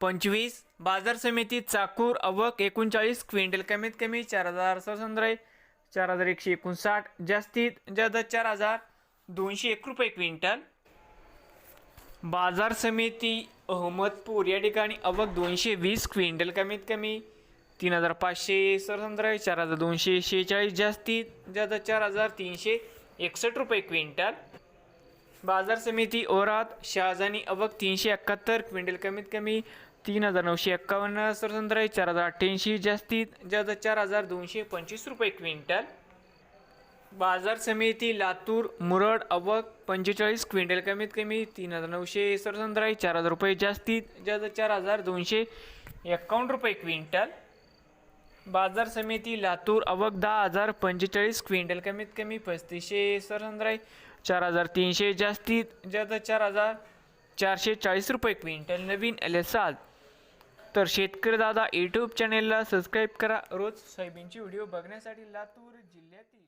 पंचवीस. बाजार समिती चाकूर अवक एकोणचाळीस. क्विंटल कमीत कमी चार हजार सतरा चार हजार एकशे एकोणसाठ. जास्तीत जास्त चार हजार दोनशे एक रुपये क्विंटल. बाजार समिती अहमदपूर या ठिकाणी अवक दोनशे वीस. क्विंटल कमीत कमी तीन हजार पाचशे सतरा चार हजार दोनशे शेहेचाळीस. जास्तीत जास्त चार हजार तीनशे एकसष्ट रुपये क्विंटल. बाजार समिती ओरात शहाजानी अवक तीनशे एकाहत्तर क्विंटल कमीत कमी तीन हजार नऊशे एक्कावन्न सरसंद्राई चार हजार अठ्ठ्याऐंशी जास्तीत जास्त चार हजार दोनशे पंचवीस रुपये क्विंटल. बाजार समिती लातूर मुरड अवक पंचेचाळीस क्विंटल कमीत कमी तीन हजार नऊशे सरसंद्राई चार हजार रुपये जास्तीत जास्त चार हजार दोनशे एक्कावन्न रुपये क्विंटल. बाजार समिती लातूर अवक दहा हजार पंचेचाळीस क्विंटल कमीत कमी पस्तीसशे सरसंद्राई चार हजार तीनशे जास्तीत जास्त चार हजार चारशे चाळीस रुपये क्विंटल. नवीन एल तर शेतकरी दादा यूट्यूब चॅनेलला सबस्क्राईब करा. रोज सोयाबीनची व्हिडिओ बघण्यासाठी लातूर जिल्ह्यातील